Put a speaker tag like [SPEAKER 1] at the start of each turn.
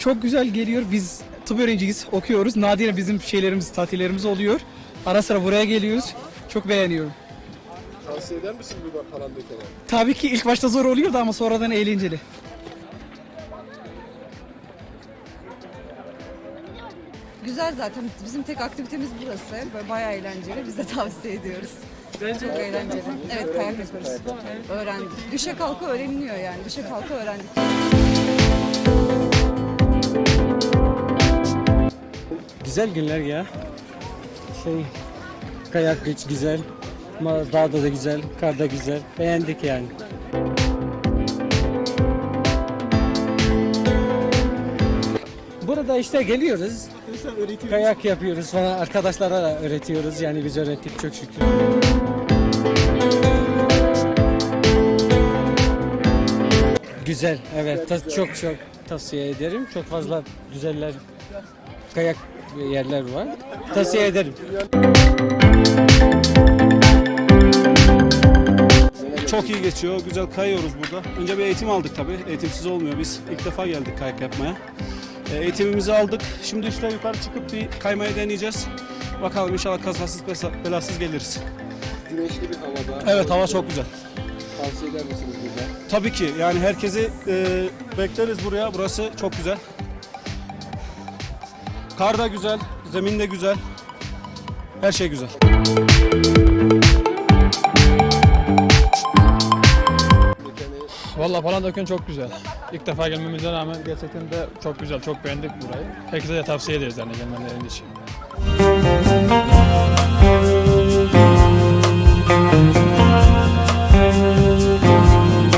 [SPEAKER 1] Çok güzel geliyor. Biz tıp öğrenciyiz, okuyoruz. Nadiren bizim şeylerimiz, tatillerimiz oluyor. Ara sıra buraya geliyoruz. Çok beğeniyorum.
[SPEAKER 2] Tavsiye eder misin burada Palandöken'e?
[SPEAKER 1] Tabii ki ilk başta zor oluyordu ama sonradan eğlenceli.
[SPEAKER 3] Güzel zaten. Bizim tek aktivitemiz burası. Böyle bayağı eğlenceli. Biz de tavsiye ediyoruz. Çok eğlenceli. Evet kayak yapıyoruz. Öğrendik. Düşe kalka öğreniliyor yani. Düşe kalka öğrendik.
[SPEAKER 4] Güzel günler ya. Şey, kayak hiç güzel. Ama dağda da güzel, karda güzel. Beğendik yani. Burada işte geliyoruz. Kayak yapıyoruz falan. Arkadaşlara da öğretiyoruz. Yani biz öğrettik çok şükür. Güzel, evet. Çok çok tavsiye ederim. Çok fazla güzeller kayak yerler var. Tavsiye ederim.
[SPEAKER 5] Çok iyi geçiyor. Güzel kayıyoruz burada. Önce bir eğitim aldık tabii. Eğitimsiz olmuyor. Biz ilk defa geldik kayak yapmaya. E, eğitimimizi aldık. Şimdi işte yukarı çıkıp bir kaymayı deneyeceğiz. Bakalım inşallah kazasız bela- belasız geliriz.
[SPEAKER 2] Güneşli bir havada.
[SPEAKER 5] Evet hava çok güzel.
[SPEAKER 2] Tavsiye eder misiniz burada?
[SPEAKER 5] Tabii ki yani herkesi e, bekleriz buraya. Burası çok güzel. Kar da güzel, zemin de güzel. Her şey güzel.
[SPEAKER 6] Valla Palandöken çok güzel. İlk defa gelmemize rağmen gerçekten de çok güzel, çok beğendik burayı. Herkese de tavsiye ederiz yani gelmelerini için.